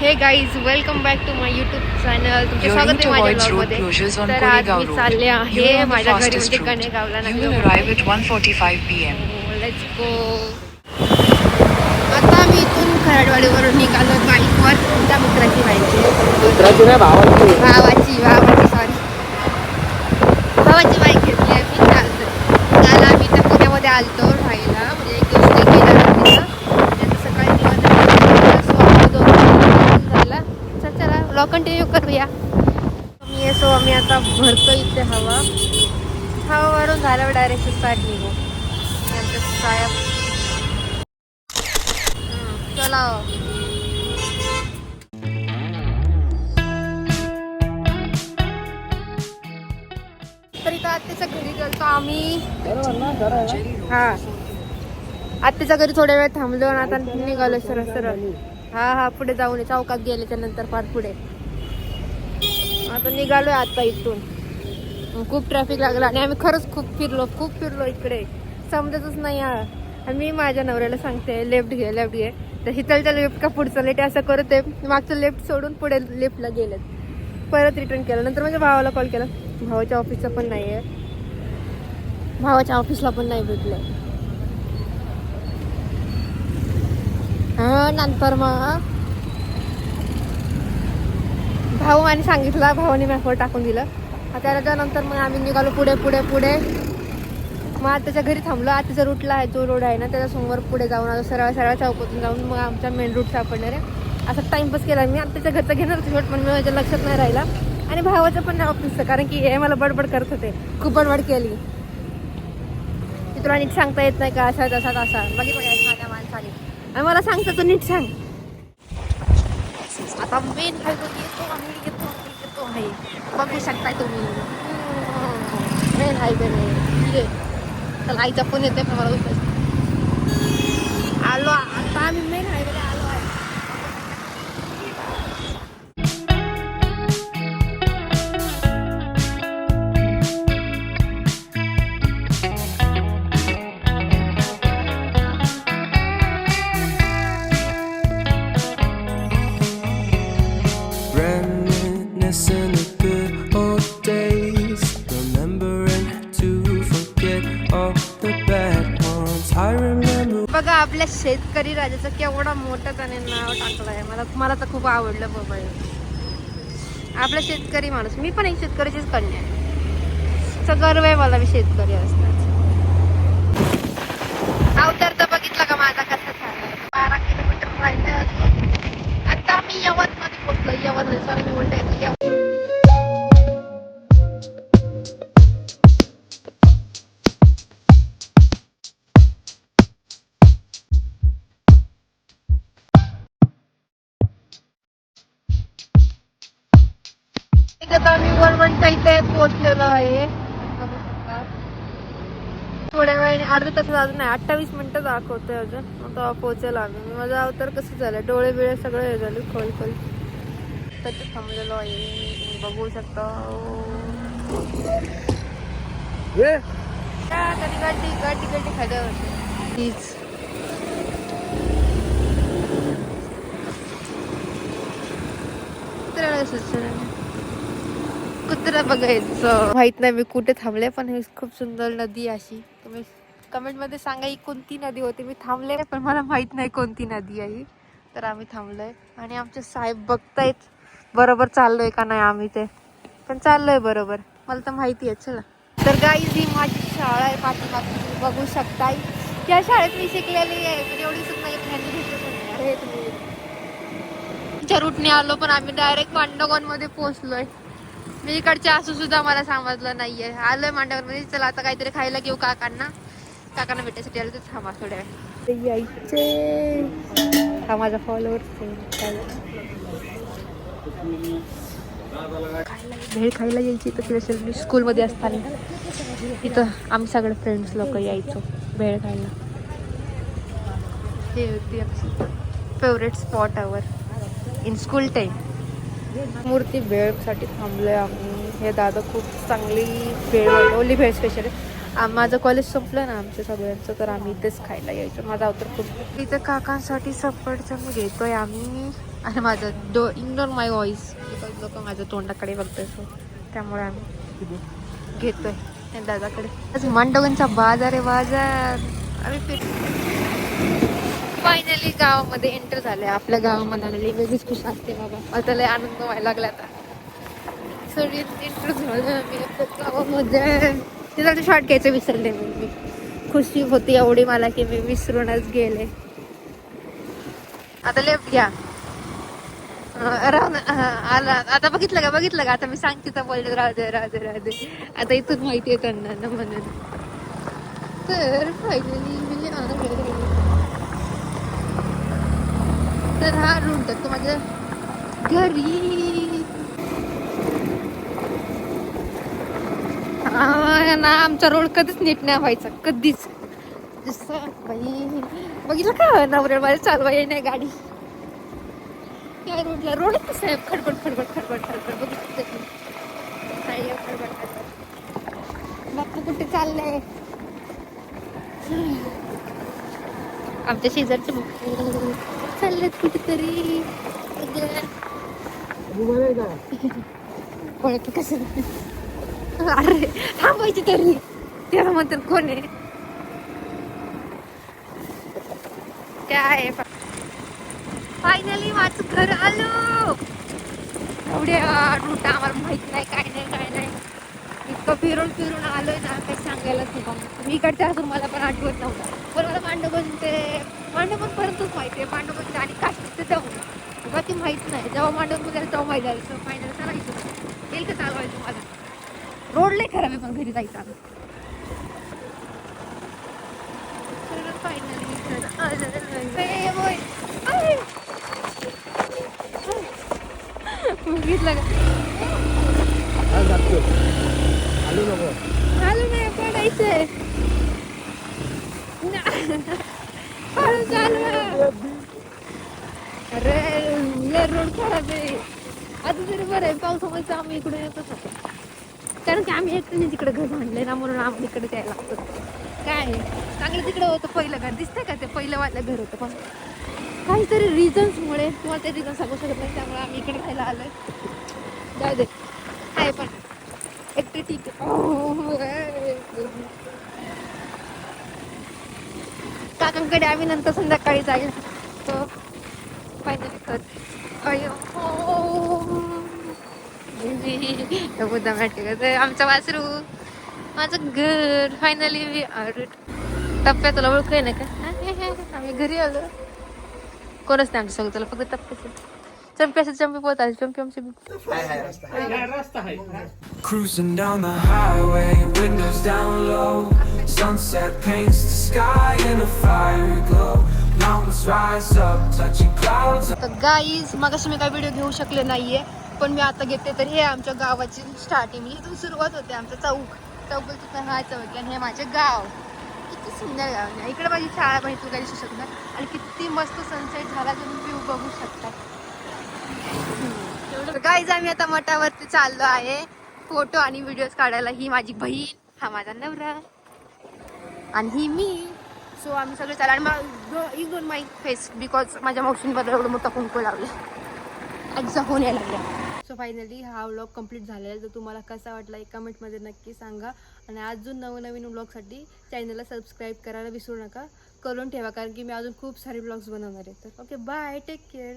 Hey guys welcome back to my YouTube channel तुमचे स्वागत आहे माझ्या ब्लॉगमध्ये closures on तर आज मी. चालले आहे माझ्या घरी म्हणजे. कणेगावला You will arrive at 1:45 p.m. Let's go आता मी इथून खराडवाडीवरून निघालो बाईकवर. त्या मित्राची बाईक नाही भावाची. भावाची भावाची सॉरी भावाची बाईक घेतली आहे मी. चालतो काल आम्ही तर पुण्यामध्ये आलतो राहायला म्हणजे एक दिवस stay केला आम्ही तिथं आणि आता सकाळी निघालो. सो दोन तीन दिवस झाला चल चला ब्लॉग कंटिन्यू करूया. मी असो आम्ही आता भरतो इथे हवा. हवा वरून झाल्यावर डायरेक्ट स्टार्ट निघू. आणि साहेब चला हो. तर इथं आत्याच्या घरी गेलो आम्ही. हा. आत्याच्या घरी थोड्या वेळ थांबलो आणि आता निघालो सरळ सरळ. हा हा पुढे जाऊन ये, चौकात गेल्याच्यानंतर फार पुढे. आता निघालोय आता इथून. खूप ट्रॅफिक लागला आणि आम्ही खरंच खूप फिरलो खूप फिरलो इकडे. समजतच नाही हा. मी माझ्या नवऱ्याला सांगते लेफ्ट घे लेफ्ट घे. तर हिथलच्या लेफ्ट का पुढचं लेट असं करत. आहे मागचं लेफ्ट सोडून पुढे लेफ्टला गेलेत. परत रिटर्न केलं. नंतर माझ्या भावाला कॉल केला. भावाच्या ऑफिसचा पण नाही आहे भावाच्या ऑफिसला पण नाही भेटलं. हा नंतर मग भाऊ आणि सांगितलं भावाने मॅपवर टाकून दिलं. आता त्याच्यानंतर मग आम्ही निघालो पुढे पुढे पुढे. मग आताच्या घरी थांबलो. आताच्या रूटला आहे जो रोड आहे ना त्याच्यासमोर पुढे जाऊन आता सरळ सरळ चौकातून जाऊन मग आमचा मेन रूट सापडणार आहे. असा टाईमपास केला मी. आत्ताच्या घरचं घेणार होते शॉट पण मी माझ्या लक्षात नाही राहिला. आणि भावाचं पण नाव पुसतं कारण की हे मला बडबड करत होते. खूप बडबड केली. तुला नीट सांगता येत नाही का असा तसा तसा. बघितलं माझ्या माणसाने आणि मला सांगता तू नीट सांग. आता मेन हायवे येतो आम्ही येतो आम्ही येतो आहे बघू शकताय तुम्ही मेन हायवे ठीक आहे चला आईचा फोन येतोय पण मला उचलायचं आलो आता आम्ही मेन हायवेला शेतकरी राजाचं केवढा मोठं त्याने नाव टाकलं आहे मला मला तर खूप आवडलं बाबा आपला शेतकरी माणूस. मी पण एक शेतकरीचीच कन्या आहे. गर्व आहे मला मी शेतकरी असणार अवतार तर बघितला का माझा कसा झाला? बारा किलोमीटर राहिलं आता मी यवतमध्ये मध्ये यवत सॉरी मी बोलते वरवंटा इथे पोहोचलेलो आहे. थोड्या वेळाने अर्ध्या तासात अजून नाही अठ्ठावीस मिनिटं दाखवतोय अजून. आता पोहोचेल आम्ही मी. माझा अवतार कसं झालं डोळे बिळे सगळं हे झाले खोल खोल. त्याच्यात थांबलेलो आहे. बघू शकता. हा, कधी गाडी गाडी गाडी खाद्यावर तीच कुत्र्याला सुचलं कुत्रा बघायचं. माहीत नाही मी कुठे थांबले पण हे खूप सुंदर नदी आहे अशी. तुम्ही कमेंटमध्ये सांगा ही कोणती नदी होती. मी थांबले पण मला माहीत नाही कोणती नदी आहे ही. तर आम्ही थांबलोय. आणि आमचे साहेब बघतायत बरोबर चाललोय का नाही आम्ही ते. पण चाललोय बरोबर. मला तर माहिती आहे चला. तर गाई ही माझी शाळा आहे पाठीमागची. तुम्ही बघू शकताय. त्या शाळेत मी शिकलेली आहे म्हणजे एवढी सुद्धा नाही ह्यांनी नाही. अरे तुम्ही. च्या रूटने आलो पण आम्ही डायरेक्ट मांडोगनमध्ये पोहोचलोय. मी इकडचे असू सुद्धा मला समजलं नाहीये. आलोय मांडोगनमध्ये चला आता काहीतरी खायला घेऊ काकांना. काकांना भेटायसाठी आलो तर थांबा थोड्या वेळ. यायचे. हा माझा फॉलोअर भेळ खायला यायची तर स्पेशल मी स्कूलमध्ये असताना. इथं आम्ही सगळे फ्रेंड्स लोक यायचो भेळ खायला. हे होती आमची favourite spot our in school time Murti भेळसाठी थांबलोय आम्ही. हे दादा खूप चांगली भेळ बनवली भेळ स्पेशल माझं कॉलेज संपलं ना आमच्या सगळ्यांचं तर आम्ही इथेच खायला यायचो. माझा अवतर खूप इथे काकांसाठी सफरचंद घेतोय आम्ही आणि माझं डो इग्नोर माय व्हॉइस बिकॉज लोक माझ्या तोंडाकडे बघतोय सो त्यामुळे आम्ही घेतोय. दादाकडे. आज मांडोगांचा बाजार आहे बाजार. आम्ही फिर फायनली गावामध्ये एंटर झाले आपल्या गावामध्ये आलेली वेगळीच खुश असते बाबा. आता लय आनंद व्हायला लागला आता. सगळी एंटर झालं मी गावामध्ये. तिथं शॉर्ट घ्यायचं विसरले मी. मी खुशी होती एवढी मला की मी विसरूनच गेले. आता लेफ्ट घ्या. राहून आला. आता बघितलं का? बघितलं का? आता मी सांगते तर बोलले राहते राहते राहते आता इथून माहिती आहे त्यांना ना म्हणून. तर फायनली मी आले. तर हा रूट जातो माझ्या घरी. ना आमचा रोड कधीच नीट नाही व्हायचा. कधीच. जसं बाई बघितलं का? नवऱ्यामध्ये चालवा नाही गाडी. या रोडला रोड कसं आहे खडबड खडबड खडबड खडबड. बघितलं खडबड खडबड. कुठे चाललंय? आमच्या शेजारचे चाललेत कुठेतरी. ओळख कसं? अरे थांबायची तरी. त्याला म्हणतात कोण आहे? काय? फायनली माझं घर आलो. एवढ्या रूट आम्हाला माहीत नाही काय नाही काय नाही. इतकं फिरून फिरून आलोय ना काही सांगायलाच नाही मी इकडच्या असून मला पण आठवत नव्हतं. पण मला मांडवगण ते मांडवगण पर्यंतच माहिती आहे. मांडवगण आणि काश्मीरचं जाऊन बाकी माहीत नाही. जेव्हा मांडवगण जायला तेव्हा माहिती झालं फायनल करायचं येईल का चालवायचं मला रोड नाही खराब आहे पण घरी जायचं आलं. बघितलं का? आलू नको. आलो नाही पडायचंय हळू चालवा अरे लय रोड खराब आहे. आता तरी बरं आहे पावसामुळे आम्ही इकडे येतच होतो कारण की आम्ही एकट्याने तिकडे घर बांधले ना म्हणून आम्ही इकडे यायला लागतो. काय आहे? चांगलं तिकडे होतं पहिलं घर. दिसतंय का ते? पहिलं वाटलं घर होतं पण. काहीतरी रिझन्समुळे किंवा ते रिझन सांगू शकत नाही त्यामुळे आम्ही इकडे राहायला आलोय. जाऊ दे. आहे पण एकटे ठीक आहे ओह, ए. काकांकडे आम्ही नंतर संध्याकाळी जाईल तो फायनली कर अयो मुद्दा माहिती आमचं वासरू. माझं घर. फायनली व्ही आर टप्प्या तुला ओळख आहे ना का? आम्ही घरी आलो. कोणच नाही आमच्या सगळं तुला फक्त टप्प्याचं चंपी असं चंपी पोहत आली चंपी आमची Cruising down the highway, windows down low. Sunset paints the sky in a fiery glow. Mountains rise up, touching clouds. तर गाईज मग मी काही व्हिडिओ घेऊ शकले नाहीये पण मी आता घेते. तर हे आमच्या गावाची स्टार्टिंग इथून सुरुवात होते आमचं चौक. चौक तिथं हा चौक आणि हे माझे गाव. किती सुंदर गाव आहे. इकडे माझी शाळा पण तू काही दिसू शकणार. आणि किती मस्त सनसेट झाला तुम्ही व्ह्यू बघू शकता. गाईज आम्ही आता मठावरती चाललो आहे. फोटो आणि व्हिडिओज काढायला ही माझी बहीण हा माझा नवरा आणि ही मी. सो आम्ही सगळे चालू आणि इग्नोर माय फेस बिकॉज माझ्या मावशींबद्दल एवढं मोठा कुंकू लावले आजचा फोन यायला लागला सो फायनली हा व्लॉग कंप्लीट झालेला आहे. तर तुम्हाला कसा वाटला एक कमेंटमध्ये नक्की सांगा. आणि अजून नवनवीन व्लॉगसाठी चॅनलला सबस्क्राईब करायला विसरू नका. करून ठेवा कारण की मी अजून खूप सारे ब्लॉग्स बनवणार आहे. तर ओके बाय टेक केअर